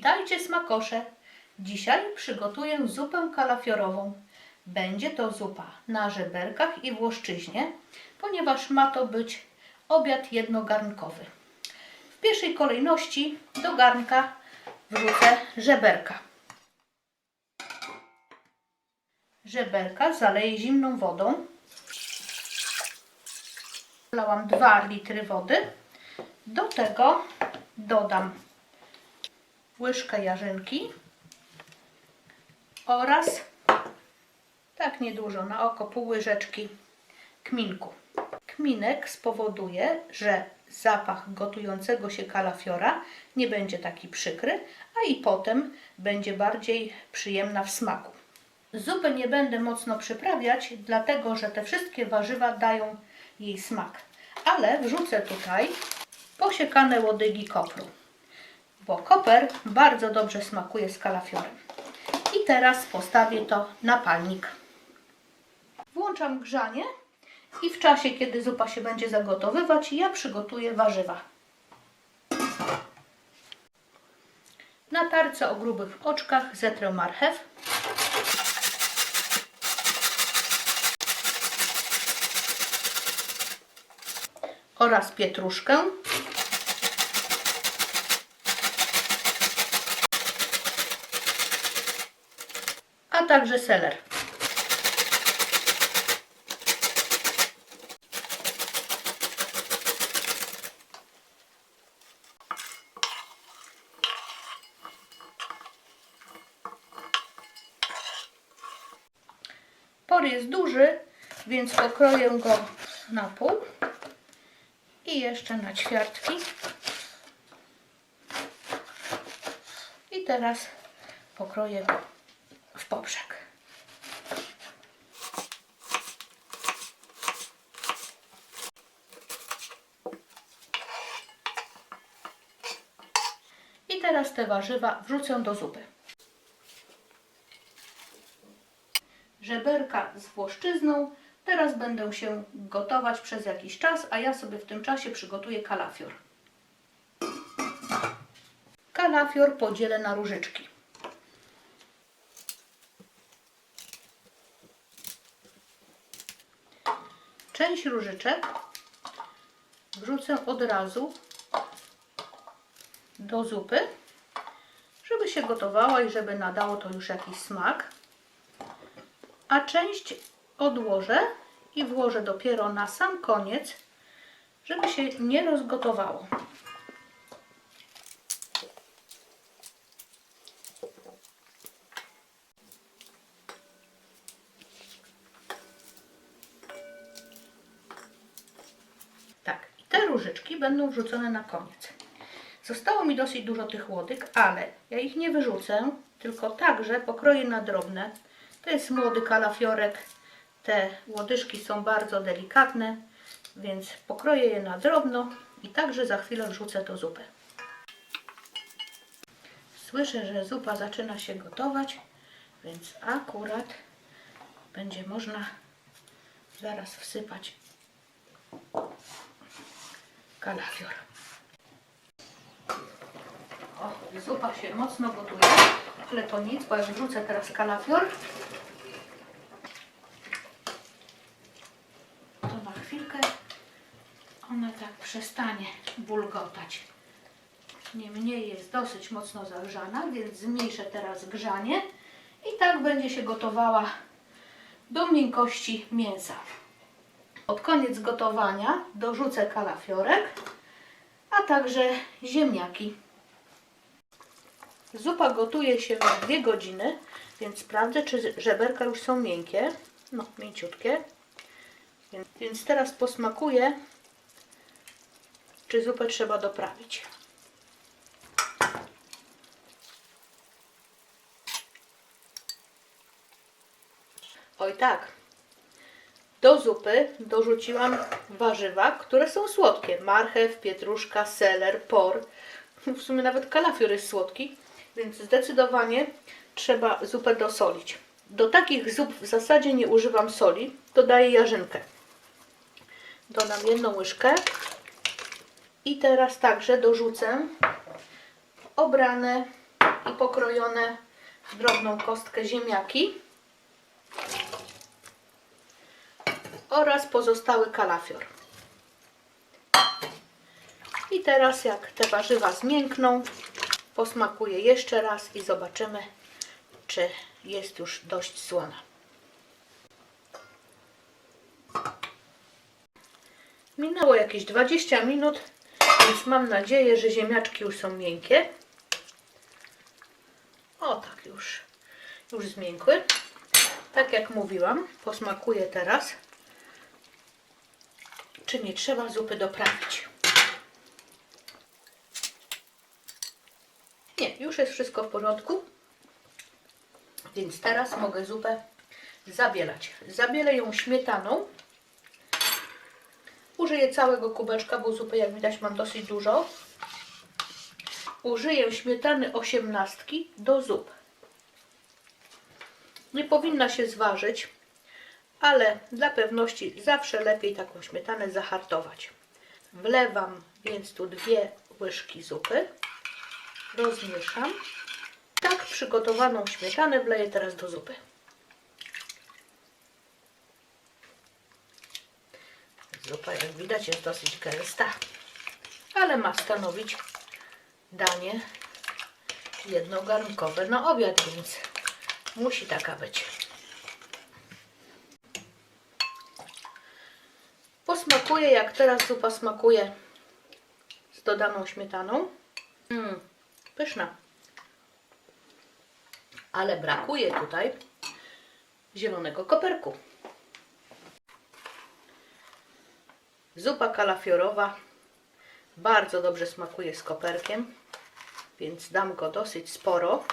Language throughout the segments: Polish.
Witajcie smakosze! Dzisiaj przygotuję zupę kalafiorową. Będzie to zupa na żeberkach i włoszczyźnie, ponieważ ma to być obiad jednogarnkowy. W pierwszej kolejności do garnka wrzucę żeberka. Żeberka zaleję zimną wodą. Wlałam 2 litry wody. Do tego dodam łyżkę jarzynki oraz tak niedużo, na oko pół łyżeczki kminku. Kminek spowoduje, że zapach gotującego się kalafiora nie będzie taki przykry, a i potem będzie bardziej przyjemna w smaku. Zupy nie będę mocno przyprawiać, dlatego że te wszystkie warzywa dają jej smak. Ale wrzucę tutaj posiekane łodygi kopru, bo koper bardzo dobrze smakuje z kalafiorem. I teraz postawię to na palnik. Włączam grzanie i w czasie, kiedy zupa się będzie zagotowywać, ja przygotuję warzywa. Na tarce o grubych oczkach zetrę marchew. oraz pietruszkę. Także seler. Por jest duży, więc pokroję go na pół i jeszcze na ćwiartki. I teraz pokroję poprzek. I teraz te warzywa wrzucę do zupy. Żeberka z włoszczyzną Teraz będę się gotować przez jakiś czas, a ja sobie w tym czasie przygotuję kalafior. Kalafior podzielę na różyczki. Część różyczek wrzucę od razu do zupy, żeby się gotowała i żeby nadało to już jakiś smak. A część odłożę i włożę dopiero na sam koniec, żeby się nie rozgotowało. Tak, i te różyczki będą wrzucone na koniec. Zostało mi dosyć dużo tych łodyg, ale ja ich nie wyrzucę, tylko także pokroję na drobne. To jest młody kalafiorek te łodyżki są bardzo delikatne, więc pokroję je na drobno i także za chwilę wrzucę do zupy. Słyszę, że zupa zaczyna się gotować, więc akurat będzie można zaraz wsypać kalafior. O, zupa się mocno gotuje, ale to nic, bo jak wrzucę teraz kalafior, ona tak przestanie bulgotać. Niemniej jest dosyć mocno zagrzana, więc zmniejszę teraz grzanie i tak będzie się gotowała do miękkości mięsa. Pod koniec gotowania dorzucę kalafiorek, a także ziemniaki. Zupa gotuje się w 2 godziny, więc sprawdzę, czy żeberka już są miękkie. No, mięciutkie. Więc teraz posmakuję czy zupę trzeba doprawić. Oj tak, do zupy dorzuciłam warzywa, które są słodkie. Marchew, pietruszka, seler, por. W sumie nawet kalafior jest słodki, więc zdecydowanie trzeba zupę dosolić. Do takich zup w zasadzie nie używam soli, dodaję jarzynkę. Dodam jedną łyżkę i teraz także dorzucę obrane i pokrojone w drobną kostkę ziemniaki oraz pozostały kalafior. I teraz jak te warzywa zmiękną, posmakuję jeszcze raz i zobaczymy, czy jest już dość słona. Minęło jakieś 20 minut, więc mam nadzieję, że ziemniaczki już są miękkie. O tak już, już zmiękły. Tak jak mówiłam, posmakuję teraz, czy nie trzeba zupy doprawić. Nie, już jest wszystko w porządku. Więc teraz mogę zupę zabielać. Zabielę ją śmietaną. Użyję całego kubeczka, bo zupy jak widać mam dosyć dużo. Użyję śmietany osiemnastki do zup. Nie powinna się zważyć, ale dla pewności zawsze lepiej taką śmietanę zahartować. Wlewam więc tu dwie łyżki zupy. Rozmieszam. Tak przygotowaną śmietanę wleję teraz do zupy. Zupa, jak widać, jest dosyć gęsta, ale ma stanowić danie jednogarnkowe na obiad, więc musi taka być. Posmakuję, jak teraz zupa smakuje z dodaną śmietaną. Mm, pyszna. Ale brakuje tutaj zielonego koperku. Zupa kalafiorowa bardzo dobrze smakuje z koperkiem, więc dam go dosyć sporo.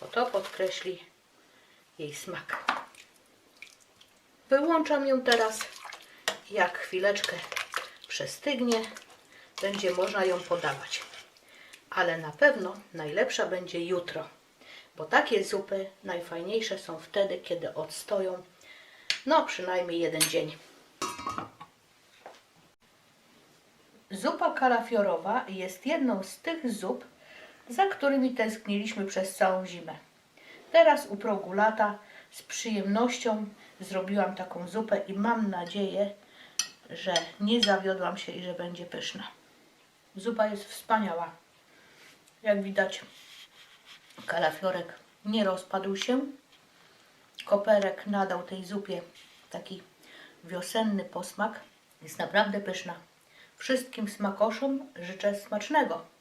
Bo to podkreśli jej smak. Wyłączam ją teraz. Jak chwileczkę przestygnie, będzie można ją podawać. Ale na pewno najlepsza będzie jutro, bo takie zupy najfajniejsze są wtedy, kiedy odstoją no przynajmniej jeden dzień. Zupa kalafiorowa jest jedną z tych zup, za którymi tęskniliśmy przez całą zimę. Teraz u progu lata z przyjemnością zrobiłam taką zupę i mam nadzieję, że nie zawiodłam się i że będzie pyszna. Zupa jest wspaniała. Jak widać, kalafiorek nie rozpadł się. Koperek nadał tej zupie taki wiosenny posmak. Jest naprawdę pyszna. Wszystkim smakoszom życzę smacznego.